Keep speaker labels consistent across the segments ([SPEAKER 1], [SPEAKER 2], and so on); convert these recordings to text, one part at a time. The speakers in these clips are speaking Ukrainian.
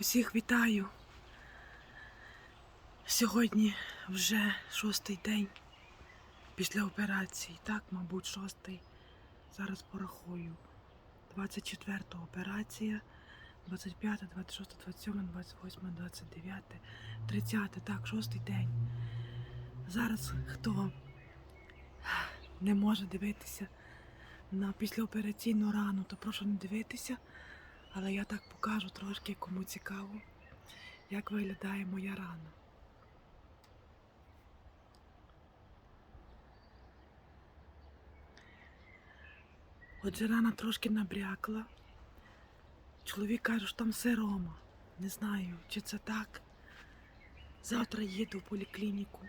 [SPEAKER 1] Усіх вітаю. Сьогодні вже шостий день після операції. Так, мабуть, шостий. Зараз порахую. 24 операція, 25, 26, 27, 28, 29, 30. Так, шостий день. Зараз хто не може дивитися на післяопераційну рану, то прошу не дивитися. Але я так покажу трошки, кому цікаво, як виглядає моя рана. Отже, рана трошки набрякла. Чоловік каже, що там сирома. Не знаю, чи це так. Завтра їду в поліклініку.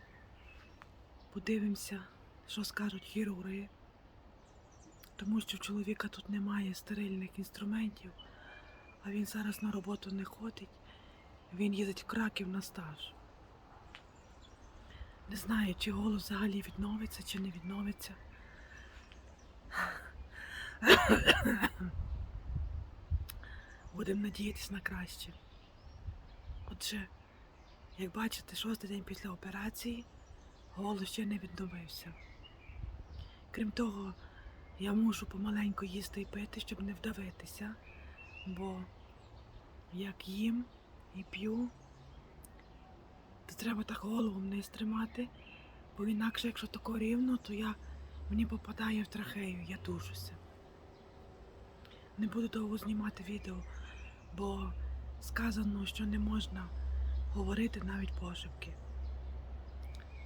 [SPEAKER 1] Подивимося, що скажуть хірурги. Тому що в чоловіка тут немає стерильних інструментів, а він зараз на роботу не ходить. Він їздить в Краків на стаж. Не знаю, чи голос взагалі відновиться, чи не відновиться. Будемо надіятися на краще. Отже, як бачите, шостий день після операції голос ще не відновився. Крім того, я мушу помаленьку їсти і пити, щоб не вдавитися, бо як їм і п'ю, то треба так голову вниз тримати, бо інакше, якщо тако рівно, то я мені попадає в трахею, я душуся. Не буду довго знімати відео, бо сказано, що не можна говорити навіть пошепки.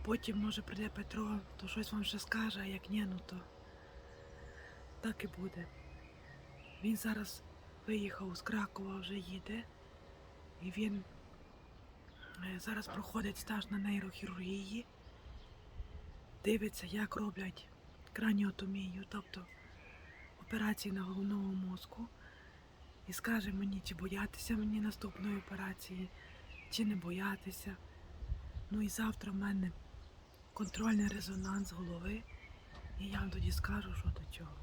[SPEAKER 1] Потім, може, прийде Петро, то щось вам ще скаже, а як ні, ну то так і буде. Він зараз виїхав з Кракова, вже їде, і він е, зараз проходить стаж на нейрохірургії, дивиться, як роблять краніотомію, тобто операції на головному мозку, і скаже мені, чи боятися мені наступної операції, чи не боятися. Ну і завтра в мене контрольний резонанс голови, і я вам тоді скажу, що до чого.